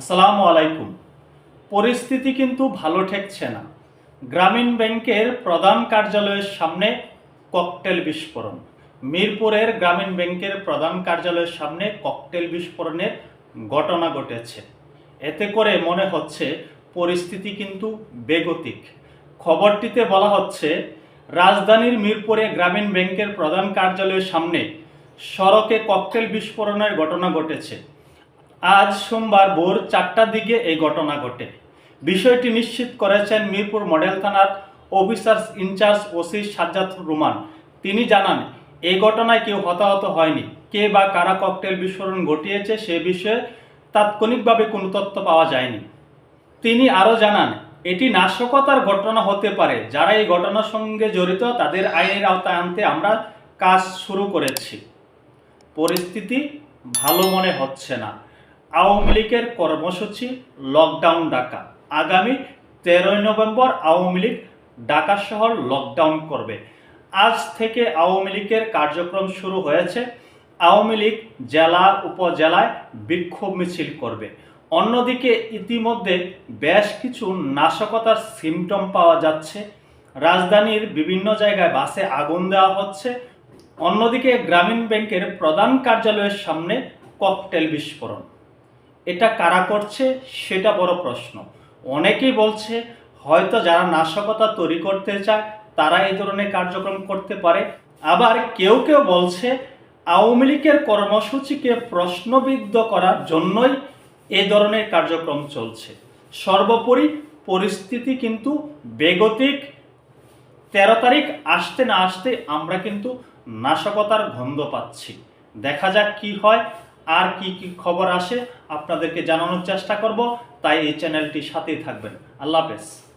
আসসালামু আলাইকুম। পরিস্থিতি কিন্তু ভালো ঠেকছে না। গ্রামীণ ব্যাংকের প্রধান কার্যালয়ের সামনে ককটেল বিস্ফোরণ। মিরপুরের গ্রামীণ ব্যাংকের প্রধান কার্যালয়ের সামনে ককটেল বিস্ফোরণের ঘটনা ঘটেছে। এতে করে মনে হচ্ছে পরিস্থিতি কিন্তু বেগতিক। খবরটিতে বলা হচ্ছে, রাজধানীর মিরপুরে গ্রামীণ ব্যাংকের প্রধান কার্যালয়ের সামনে সড়কে ককটেল বিস্ফোরণের ঘটনা ঘটেছে। আজ সোমবার ভোর চারটার দিকে এই ঘটনা ঘটে। বিষয়টি নিশ্চিত করেছেন মিরপুর মডেল থানার officers in charge OC Sajjad Ruman. তিনি জানান এই ঘটনায় কেউ হতাহত হয়নি। কে বা কারা ককটেল বিস্ফোরণ ঘটিয়েছে সে বিষয়ে তাৎক্ষণিকভাবে কোনো তথ্য পাওয়া যায়নি। তিনি আরও জানান, এটি নাশকতার ঘটনা হতে পারে। যারা এই ঘটনার সঙ্গে জড়িত, তাদের আইনের আওতায় আনতে আমরা কাজ শুরু করেছি। পরিস্থিতি ভালো মনে হচ্ছে না। আওয়ামী লীগের কর্মসূচি লকডাউন ডাকা। আগামী তেরোই নভেম্বর আওয়ামী লীগ ঢাকা শহর লকডাউন করবে। আজ থেকে আওয়ামী লীগের কার্যক্রম শুরু হয়েছে। আওয়ামী লীগ জেলা, উপজেলায় বিক্ষোভ মিছিল করবে। অন্যদিকে ইতিমধ্যে বেশ কিছু নাশকতার সিমটম পাওয়া যাচ্ছে। রাজধানীর বিভিন্ন জায়গায় বাসে আগুন দেওয়া হচ্ছে। অন্যদিকে গ্রামীণ ব্যাংকের প্রধান কার্যালয়ের সামনে ককটেল বিস্ফোরণ। এটা কারা করছে সেটা বড় প্রশ্ন। অনেকেই বলছে, হয়তো যারা নাশকতা তৈরি করতে চায়, তারা এই ধরনের কার্যক্রম করতে পারে। আবার কেউ কেউ বলছে, আওয়ামী লীগের কর্মসূচিকে প্রশ্নবিদ্ধ করার জন্যই এ ধরনের কার্যক্রম চলছে। সর্বোপরি পরিস্থিতি কিন্তু বেগতিক। তেরো তারিখ আসতে না আসতে আমরা কিন্তু নাশকতার গন্ধ পাচ্ছি। দেখা যাক কি হয়। আর কি কি খবর আসে আপনাদেরকে জানানোর চেষ্টা করব। তাই এই চ্যানেলটির সাথেই থাকবেন। আল্লাহ হাফেজ।